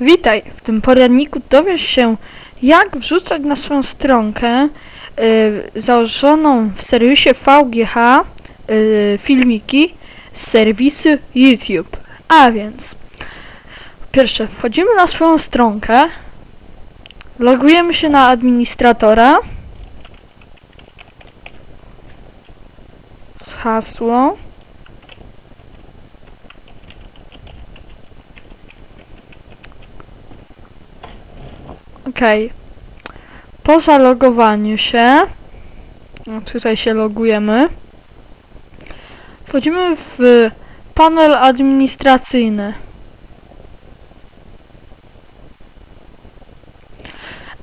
Witaj! W tym poradniku dowiesz się, jak wrzucać na swoją stronkę y, założoną w serwisie VGH y, filmiki z serwisu YouTube. A więc, pierwsze, wchodzimy na swoją stronkę, logujemy się na administratora, hasło. Okej. Po zalogowaniu się, tutaj się logujemy, wchodzimy w panel administracyjny.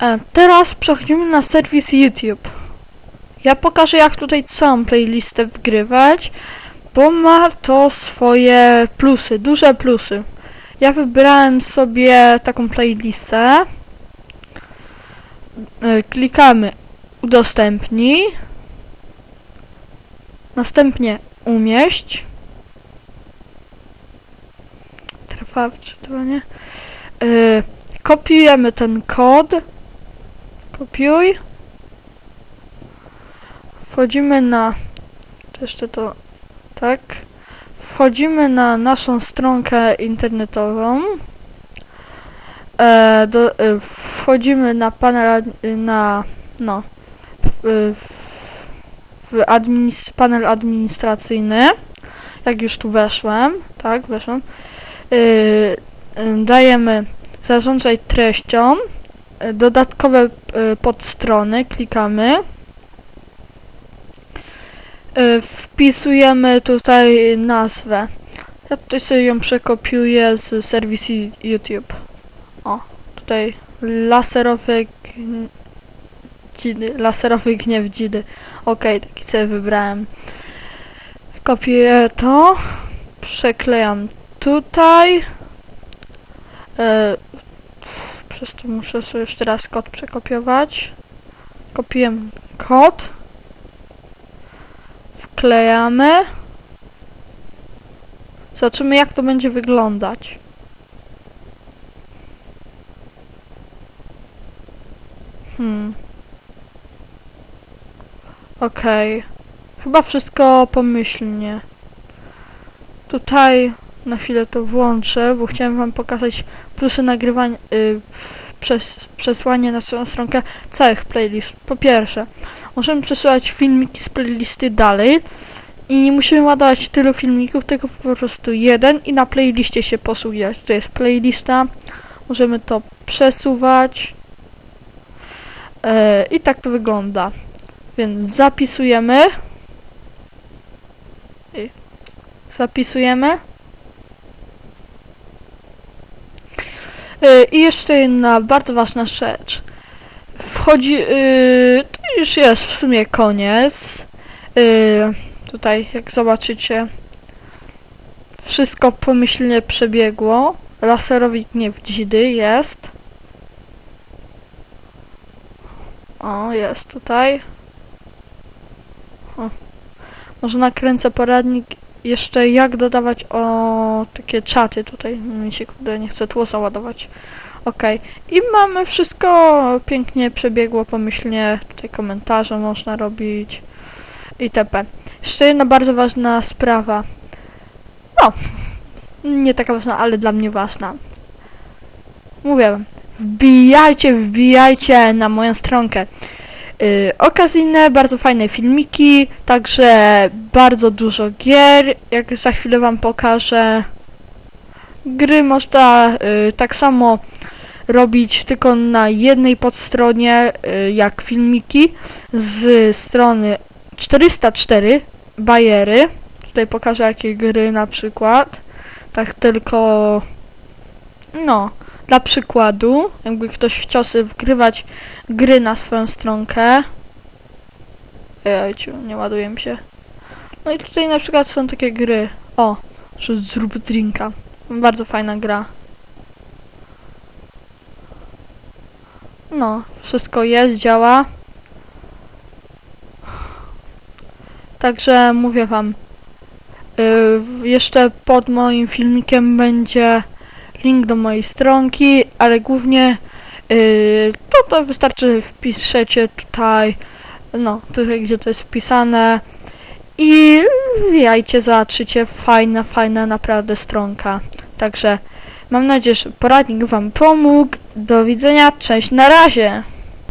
E, teraz przechodzimy na serwis YouTube. Ja pokażę jak tutaj całą playlistę wgrywać, bo ma to swoje plusy, duże plusy. Ja wybrałem sobie taką playlistę. E, Klikamy udostępnij. Następnie umieść. Trwa wczytywanie. E, Kopiujemy ten kod. Kopiuj. Wchodzimy na. to Jeszcze to. Tak. Wchodzimy na naszą stronkę internetową. E, do, e, wchodzimy na panel. Na. No. W, w administ, panel administracyjny. Jak już tu weszłem. Tak, weszłem. E, dajemy zarządzaj treścią. E, Dodatkowe e, podstrony. Klikamy. Y, Wpisujemy tutaj nazwę. Ja tutaj sobie ją przekopiuję z serwisu YouTube. O, tutaj laserowy dzidy, laserowy gniew dzidy. Okej, taki sobie wybrałem. Kopiuję to, przeklejam tutaj. E, przez to muszę sobie jeszcze raz kod przekopiować. Kopiuję kod wklejamy. Zobaczymy jak to będzie wyglądać. Hmm. Okej. Chyba wszystko pomyślnie. Tutaj na chwilę to włączę, bo chciałem wam pokazać plusy nagrywania, y, przez, przesłanie na swoją stronkę całych playlist. Po pierwsze, możemy przesyłać filmiki z playlisty dalej i nie musimy ładować tylu filmików, tylko po prostu jeden i na playliście się posługiwać. To jest playlista, możemy to przesuwać e, i tak to wygląda. Więc zapisujemy. Zapisujemy. E, I jeszcze jedna bardzo ważna rzecz wchodzi. Yy, to już jest w sumie koniec. Yy, tutaj, jak zobaczycie, wszystko pomyślnie przebiegło. Laserowi gniew dzidy jest. O, jest tutaj. O. Może nakręcę poradnik jeszcze jak dodawać o takie czaty tutaj. Mi się kurde nie chce tło załadować. Okej. I mamy wszystko pięknie przebiegło pomyślnie. Tutaj komentarze można robić itp. Jeszcze jedna bardzo ważna sprawa. No, nie taka ważna, ale dla mnie ważna. Mówię, wbijajcie, wbijajcie na moją stronkę. Yy, okazyjne, bardzo fajne filmiki, także bardzo dużo gier, jak za chwilę wam pokażę. Gry można yy, tak samo robić tylko na jednej podstronie, y, jak filmiki, z strony 404 bajery. Tutaj pokażę jakie gry na przykład. Tak tylko, no, dla przykładu, jakby ktoś chciał sobie wgrywać gry na swoją stronkę. Jejciu, nie ładuje mi się. No i tutaj na przykład są takie gry. O, że zrób drinka. Bardzo fajna gra. No, wszystko jest, działa. Także mówię wam, y, w- jeszcze pod moim filmikiem będzie link do mojej stronki, ale głównie yy, to, to wystarczy wpiszecie tutaj, no, tutaj gdzie to jest wpisane i wbijajcie, zobaczycie, fajna, fajna naprawdę stronka. Także mam nadzieję, że poradnik Wam pomógł. Do widzenia, cześć, na razie!